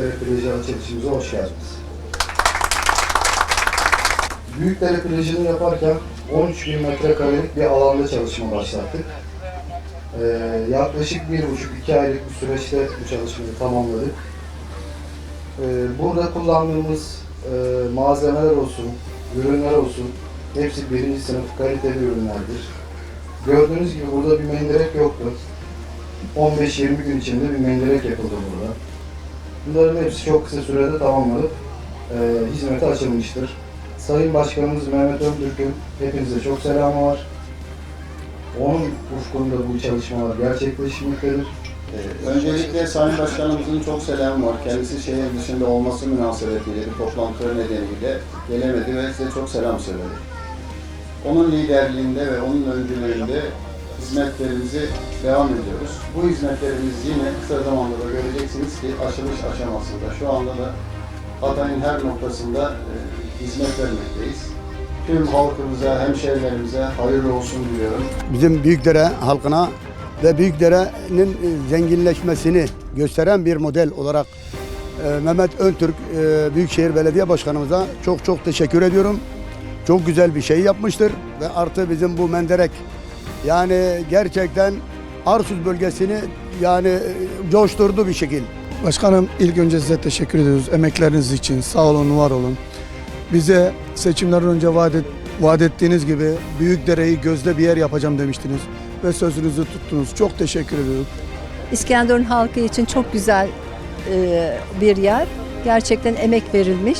Büyükdere Plajı açılışımıza hoş geldiniz. Büyükdere Plajı'nı yaparken 13 bin metrekarelik bir alanda çalışma başlattık. Ee, yaklaşık bir buçuk iki aylık bir süreçte bu çalışmayı tamamladık. Ee, burada kullandığımız e, malzemeler olsun, ürünler olsun hepsi birinci sınıf kaliteli ürünlerdir. Gördüğünüz gibi burada bir mendirek yoktu. 15-20 gün içinde bir mendirek yapıldı burada. Bunların hepsi çok kısa sürede tamamlanıp e, hizmete açılmıştır. Sayın Başkanımız Mehmet Ömtürk'ün hepinize çok selamı var. Onun ufkunda bu çalışmalar gerçekleşmektedir. Ee, Öncelikle Sayın Başkanımızın çok selamı var. Kendisi şehir dışında olması münasebetiyle bir toplantıları nedeniyle gelemedi ve size çok selam söyledi. Onun liderliğinde ve onun öncülüğünde hizmetlerimizi devam ediyoruz. Bu hizmetlerimiz yine kısa zamanda da göreceksiniz ki açılış aşamasında. Şu anda da Hatay'ın her noktasında e, hizmet vermekteyiz. Tüm halkımıza, hemşehrilerimize hayırlı olsun diliyorum. bizim Büyükdere halkına ve Büyükdere'nin e, zenginleşmesini gösteren bir model olarak e, Mehmet Öntürk Büyükşehir Belediye Başkanımıza çok çok teşekkür ediyorum. Çok güzel bir şey yapmıştır ve artı bizim bu Menderek yani gerçekten Arsuz bölgesini yani e, coşturdu bir şekil. Başkanım ilk önce size teşekkür ediyoruz emekleriniz için. Sağ olun, var olun. Bize seçimlerden önce vaat, et- vaat ettiğiniz gibi Büyükdere'yi gözde bir yer yapacağım demiştiniz. Ve sözünüzü tuttunuz. Çok teşekkür ediyorum. İskenderun halkı için çok güzel e, bir yer. Gerçekten emek verilmiş.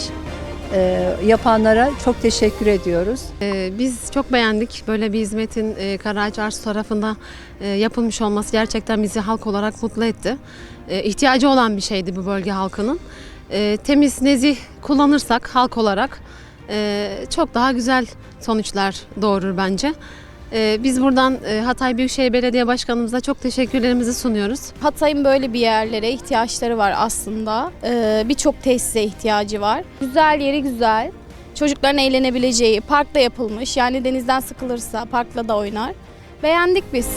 E, yapanlara çok teşekkür ediyoruz. Ee, Biz çok beğendik. Böyle bir hizmetin e, Karaağaç Arsu tarafında e, yapılmış olması gerçekten bizi halk olarak mutlu etti. E, İhtiyacı olan bir şeydi bu bölge halkının. Temiz, nezih kullanırsak halk olarak çok daha güzel sonuçlar doğurur bence. E, Biz buradan e, Hatay Büyükşehir Belediye Başkanımıza çok teşekkürlerimizi sunuyoruz. Hatay'ın böyle bir yerlere ihtiyaçları var aslında. Ee, Birçok tesise ihtiyacı var. Güzel yeri güzel. Çocukların eğlenebileceği, parkta yapılmış. Yani denizden sıkılırsa parkla da oynar. Beğendik biz.